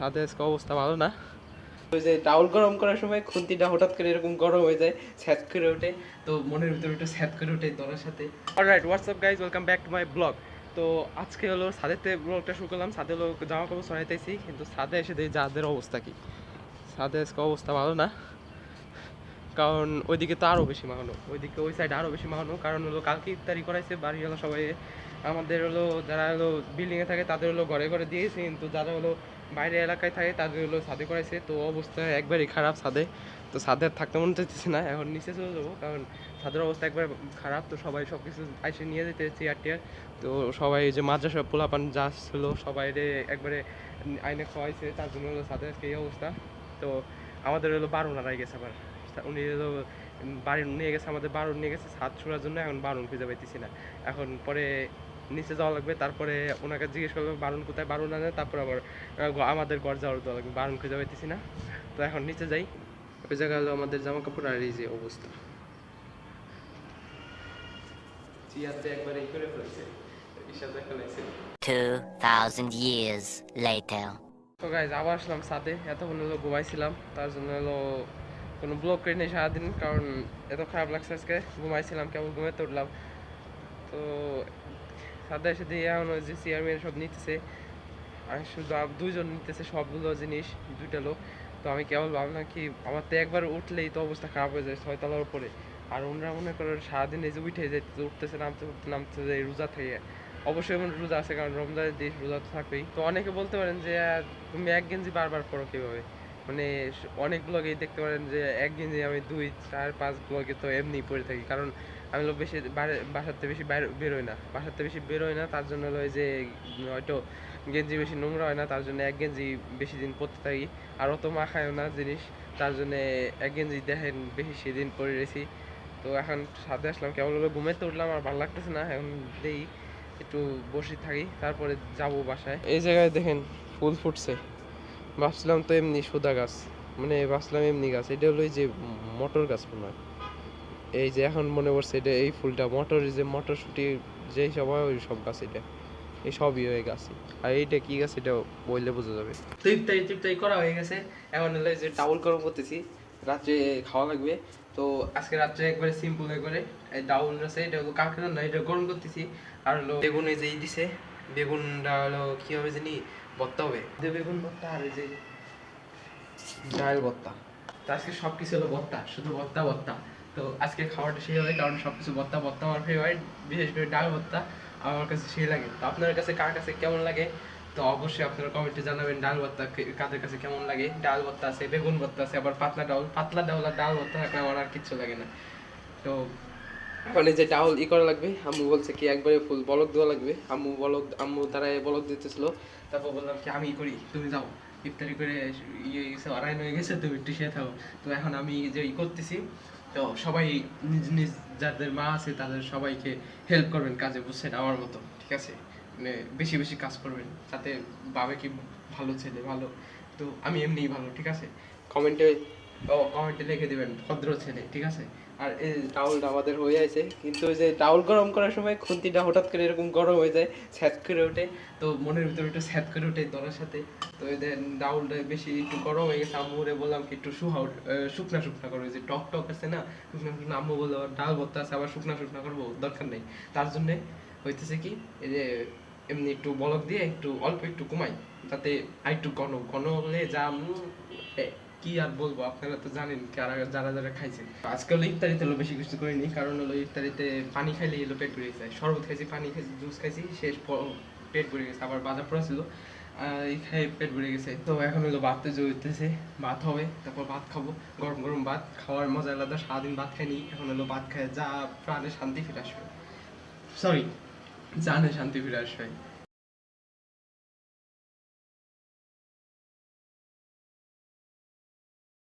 সাথে আজকে অবস্থা ভালো না। ওই যে টাউল গরম করার সময় খুন্তিটা হঠাৎ করে এরকম গরম হয়ে যায় স্যাত করে ওঠে। তো মনের ভিতরে ওটা স্যাত করে ওঠে দলের সাথে। Alright WhatsApp guys welcome back to my blog তো আজকে হলো সাদেতে ব্লগটা শুরু করলাম। সাদে হলো জামা কাপড় সরাইতেছি কিন্তু সাদে এসে দেখি যাদের অবস্থা কি। সাদে আজকে অবস্থা ভালো না। কারণ ওইদিকে তো আরও বেশি মাহানো ওইদিকে ওই সাইডে আরও বেশি মাহানো কারণ হলো কালকে ইফতারি করাইছে বাড়ি হলো সবাই। আমাদের হলো যারা হলো বিল্ডিংয়ে থাকে তাদের হলো ঘরে ঘরে দিয়েছে কিন্তু যারা হলো বাইরে এলাকায় থাকে তাদের হলো ছাদে করাইছে। তো অবস্থা একবারই খারাপ ছাদে। তো ছাদে থাকতে মনে চাইতেছে না, এখন নিচে চলে যাব। কারণ ছাদের অবস্থা একবার খারাপ, তো সবাই সব কিছু আইসে নিয়ে যেতে চেয়ার টিয়ার তো সবাই যে মাদ্রাসা পোলাপান যা ছিল, সবাই একবারে আইনে খাওয়াইছে, তার জন্য হলো ছাদের আজকে এই অবস্থা। তো আমাদের হলো বারো নাড়াই গেছে আবার। উনি হলো বাড়ি নিয়ে গেছে, আমাদের বারণ নিয়ে গেছে, ছাদ ছোড়ার জন্য এখন বারণ খুঁজে পাইতেছি না। এখন পরে নিচে যাওয়া লাগবে তারপরে ওনাকে জিজ্ঞেস করব বারণ কোথায়? বারণ আনে তারপর আবার আমাদের ঘর যাওয়ার দেওয়া লাগবে। বারণ খুঁজে পাইতেছি না। তো এখন নিচে যাই। ওই জায়গায় হলো আমাদের জামা কাপড় আর এই যে অবস্থা। চিয়াতে একবার এই করে ফেলছে। ইশাদ দেখা লাগছে 2,000 years later. তো গাইজ আবার আসলাম সাথে এতক্ষণ হলো ঘুমাইছিলাম। তার জন্য হলো কোনো ব্লগ করি নেই সারাদিন কারণ এত খারাপ লাগছে আজকে। ঘুমাইছিলাম কেবল ঘুমাতে উঠলাম। তো সাথে দিয়ে এখন ওই যে চেয়ারম্যান সব নিতেছে, আর শুধু দুইজন নিতেছে সবগুলো জিনিস, দুইটা লোক। তো আমি কেবল ভাবলাম কি, আমার তো একবার উঠলেই তো অবস্থা খারাপ হয়ে যায় ছয়তলার উপরে। আর ওনারা মনে করেন সারাদিন এই যে উঠে যেতে উঠতেছে, নামতে, উঠতে, নামতে যে রোজা থেকে। অবশ্যই এমন রোজা আছে, কারণ রমজানের দেশ রোজা তো থাকবেই তো অনেকে বলতে পারেন যে তুমি এক গেঞ্জি বারবার পরো কীভাবে? মানে অনেক ব্লগেই দেখতে পারেন যে এক গেঞ্জি আমি দুই, চার, পাঁচ ব্লগে তো এমনি পরে থাকি। কারণ আমি লোক বেশি বাসাতে বেশি বাইরে বেরোই না। বাসাতে বেশি বেরোই না, তার জন্য হলো যে হয়তো গেঞ্জি বেশি নোংরা হয় না, তার জন্য এক গেঞ্জি বেশি দিন পরতে থাকি। আর অত মাখায়ও না জিনিস, তার জন্য এক গেঞ্জি দেখেন বেশি সেদিন পরে রয়েছি। তো এখন সাথে আসলাম কেবল হলো? ঘুমাইতে উঠলাম, আর ভালো লাগতেছে না, এখন দেই, একটু বসে থাকি, তারপরে যাব বাসায়। এই জায়গায় দেখেন, ফুল ফুটছে। ভাবছিলাম তো এমনি সুদা গাছ মানে ভাবছিলাম এমনি গাছ, এটা হলো যে মটর গাছ মনে হয়। এই যে এখন মনে পড়ছে এটা এই ফুলটা, মটর যে মটরশুটি যেই সব হয় ওই সব গাছ এটা। এই সবই হয়ে গাছে। আর এইটা কি গাছ এটা বললে বোঝা যাবে। তো ইফতারি টিফতারি করা হয়ে গেছে। এখন হলো যে ডাউল গরম করতেছি, রাত্রে খাওয়া লাগবে। তো আজকে রাত্রে একবারে সিম্পল এই ডাউল আছে, এটা না, এটা গরম করতেছি। আর হলো বেগুন এই যে দিছে বেগুনটা হলো কি হবে জানি ভর্তা হবে। বেগুন ভর্তা আর যে ডাল ভর্তা। তো আজকে সব কিছু হলো ভর্তা শুধু ভর্তা ভর্তা। তো আজকে খাওয়াটা সেই হবে কারণ সব কিছু ভর্তা ভর্তা আমার ফেভারিট বিশেষ করে ডাল ভর্তা আমার কাছে সেই লাগে। তো আপনার কাছে কার কাছে কেমন লাগে? তো অবশ্যই আপনারা কমেন্টে জানাবেন ডাল ভর্তা কাদের কাছে কেমন লাগে। ডাল ভর্তা আছে বেগুন ভর্তা আছে আবার পাতলা ডাল পাতলা ডাল আর ডাল ভর্তা থাকলে আমার আর কিচ্ছু লাগে না। তো এই যে ই করা লাগবে, আম্মু বলছে কি একবারে ফুল বলক দেওয়া লাগবে। আম্মু বলক, আম্মু তারা বলক দিতেছিল। তারপর বললাম কি, আমি করি, তুমি যাও। ইফতারি করে ইয়ে গেছে আড়াই হয়ে গেছে, তুমি একটু শুয়ে থাকো তো এখন আমি যে ই করতেছি, তো সবাই নিজ নিজ যাদের মা আছে, তাদের সবাইকে হেল্প করবেন কাজে, বুঝছেন? আমার মতো, ঠিক আছে? মানে বেশি বেশি কাজ করবেন, যাতে বাবে কি ভালো, ছেলে ভালো, তো আমি এমনিই ভালো, ঠিক আছে? কমেন্টে কমেন্টে লিখে দিবেন, ভদ্র ছেলে, ঠিক আছে? আর এই টাউলটা আমাদের হয়ে আছে, কিন্তু ওই যে টাউল গরম করার সময় খুন্তিটা হঠাৎ করে এরকম গরম হয়ে যায়, স্যাত করে ওঠে। তো মনের ভিতরে একটু স্যাত করে ওঠে দলের সাথে। তো এই দেন বেশি একটু গরম হয়ে গেছে আম্মুরে বললাম কি, একটু সুহাও শুকনা শুকনা করো, ওই যে টক টক আছে না, শুকনা শুকনা, আম্মু বলল ডাল ভর্তা আছে, আবার শুকনা শুকনা করব, দরকার নেই। তার জন্যে হইতেছে কি, এই যে এমনি একটু বলক দিয়ে একটু অল্প একটু কমাই তাতে আর একটু ঘন ঘন হলে যা কি আর বলব, আপনারা তো জানেন যারা যারা যারা খাইছেন। আজকে হলো ইফতারিতে হলো বেশি কিছু করিনি, কারণ হলো ইফতারিতে পানি খাইলে এলো পেট ভরে যায় শরবত খাইছি, পানি খাইছি, জুস খাইছি, শেষ পেট ভরে গেছে। আবার বাজার পড়া ছিল এই খাই পেট ভরে গেছে। তো এখন হলো ভাতে জড়িতেছে ভাত হবে, তারপর ভাত খাব, গরম গরম ভাত। খাওয়ার মজা আলাদা, সারাদিন ভাত খাইনি, এখন হলো ভাত খাই যা প্রাণে শান্তি ফিরে আসবে। সরি জানে শান্তি ফিরে আসবে।